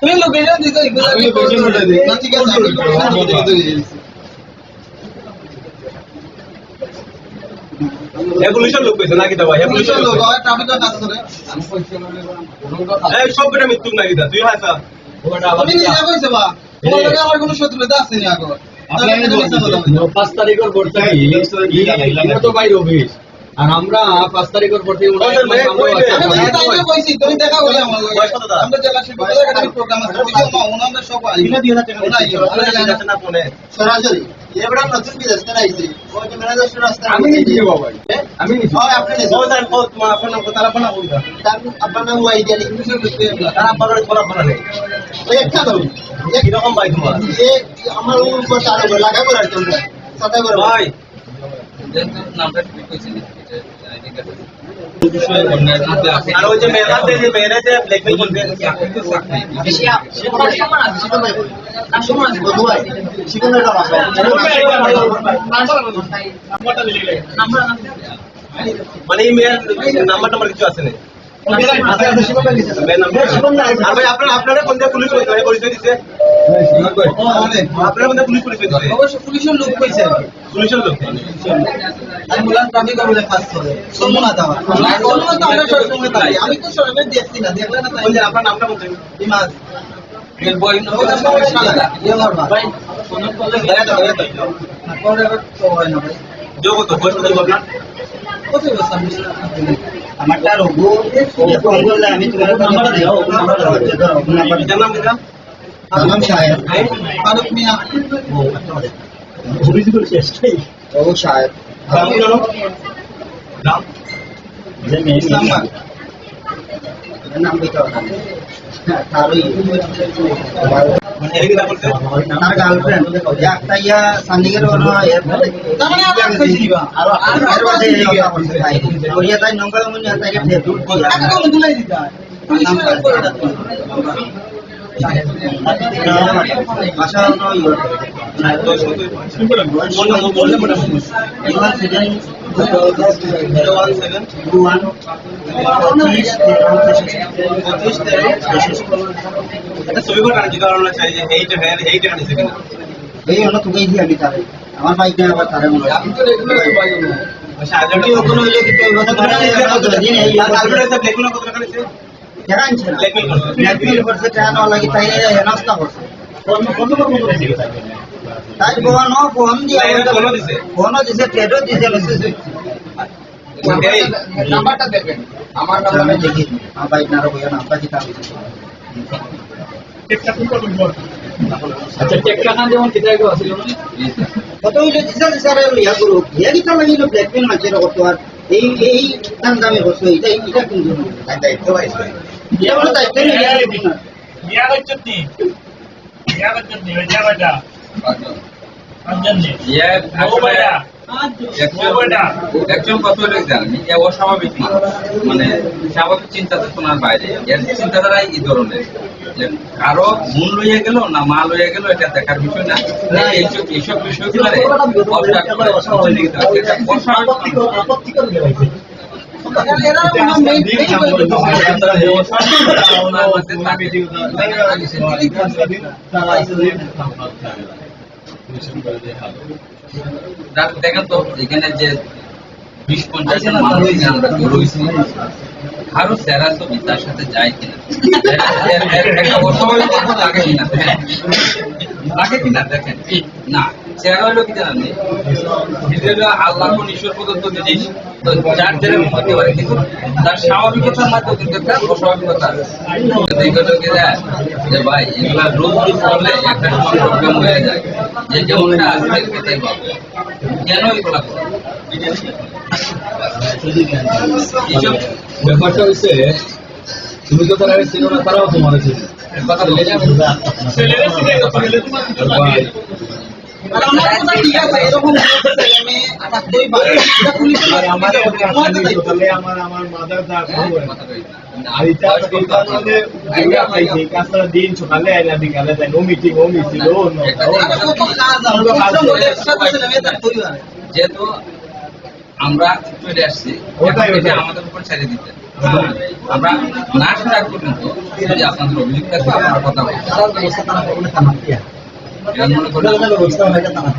তুমি লোকেশন দিছো এগুলো আমি location বলে দিই। না ঠিক আছে আমি location বলে দিই লোক কইছে নাকি ভাই? পুলিশের লোক লোক হয় ট্রাফিকের কাজ করে এই সব বেটা মৃত্যু নাকি দা তুই হাসা। তুমি নিজে কইছে বা। তোমার লগে আমার কোনো শত্রুতা আছে নি আগর পাঁচ তারিখের পর থেকে তো বাইরে অফিস। আর আমরা পাঁচ তারিখের পর থেকে কইছি তুমি দেখা হইলে আমার লগে। তার? আমরা জেলা শিল্পকলা একাডেমি প্রোগ্রাম আছে। বুঝছ না ওনাদের সব আই বিনা দিয়ে টাকা ওনাই আমরা যাচ্ছে না ফোনে? সরাসরি। এবারে নতুন কি যাচ্ছে আইছে? ওই যে ম্যানেজার রাস্তা আমি নিজে যাব ভাই। আমি নিজে। হয় আপনি নিজে। ও জান কো তোমার আপনার নাম তারা বানা কইতা তার। আপনার নাম ওয়াই গেলি পুলিশের বুঝতে তারা আপনার খরাব বানা নেই। ওই একটা দাও কি রকম ভাই তোমার? এ আমার উপর তার লাগা করার জন্য সাথে করে ভাই। আর ওই যে মেয়েরা যে মানে এই মেয়ের নাম্বার টাম্বার কিছু আছে না আর আপনারা আপনারা কোন পুলিশ পরিচয় দিছে? আপনারা কোন জায়গায় পুলিশ পরিচয় দিছে অবশ্য পুলিশের লোক কইছে আর পুলিশের লোক আমি বললাম ট্রাফিক অফিসে কাজ করে সোমনাথ আমার সোমনাথ তো আমরা সব সময় আমি তো সরকার দেখছি না দেখলে না তাই আপনার নামটা বলতে ইমাজ ওটা সবাই শালা ইয়ে করবা ভাই সোমনাথ বলে গয়া দাও গয়া দাও পরে আবার তো হয় না ভাই যোগ তো কত আপনার কত বছর আমি আমারটা রঘু আমি তোমার নাম্বার দিও নাম্বার দাও নাম্বার নাম শাহেদ ফারুক মিয়া অভিযোগ শেষটাই ও শাহেদ নাম কি নাম দিতে তারই এদিকে না বলতে তার গার্লফ্রেন্ড একটা ইয়া সান্দিগের মানে আর তাই নম্বর তাই ইয়া ছবি এইটা হ্যাঁ এইটা এই আমার বাইকটা আবার তারে মনে হয় আচ্ছা ওখানে হইলে কি কথা এই এটা দেখুন কত টাকা নিছে না মেসেজ নাম্বারটা দেখবেন আমার নাম্বারটা দেখি আমার বাইক না রকম কি তার আচ্ছা টেক্কা খান যেমন কিতা গো কত হইলে দিছে দিছে রে ইয়া করু ইয়া কি লাগিল ব্ল্যাকমেল মাঝে কত আর এই এই দাম এটা এটা কিন্তু দায়িত্ব পাইছে বলে দায়িত্ব নিয়ে একজন কত হলে জানেন এ অস্বাভাবিক মানে স্বাভাবিক চিন্তা চেতনার বাইরে। এর চিন্তাধারাই এই ধরনের। কারও লইয়া গেল না মা লইয়া গেল, এটা দেখার বিষয় না। এইসব এইসব দেখেন তো, এখানে যে বিশ পঞ্চাশ জন মানুষ রয়েছে আরও সেরা ছবি তার সাথে যায় কিনা একটা লাগে কিনা হ্যাঁ লাগে কিনা দেখেন না সেরা হলো কি জানেন এটা হলো আল্লাহ ঈশ্বর প্রদত্ত জিনিস তো যার যেরকম হতে পারে কিন্তু তার স্বাভাবিকতার মধ্যে কিন্তু একটা অস্বাভাবিকতা আছে। তো এইগুলো কি যায় যে ভাই এগুলা রোজ রোজ করলে একটা প্রবলেম হয়ে যায়। যে যেমনটা আসবে সেটাই পাবো। কেন এগুলা এইসব ব্যাপারটা হইছে তুমি তো তারা ছিল না তারাও তোমার ছিল। দিন সকালে আইলা বিকালে ও মিটিং ও যেহেতু আমরা চলে আসছি। আমাদের উপর ছেড়ে দিতে। আমরা না আসার আগ পর্যন্ত যদি আপনাদের অভিযোগ আপনারা কথা Una de las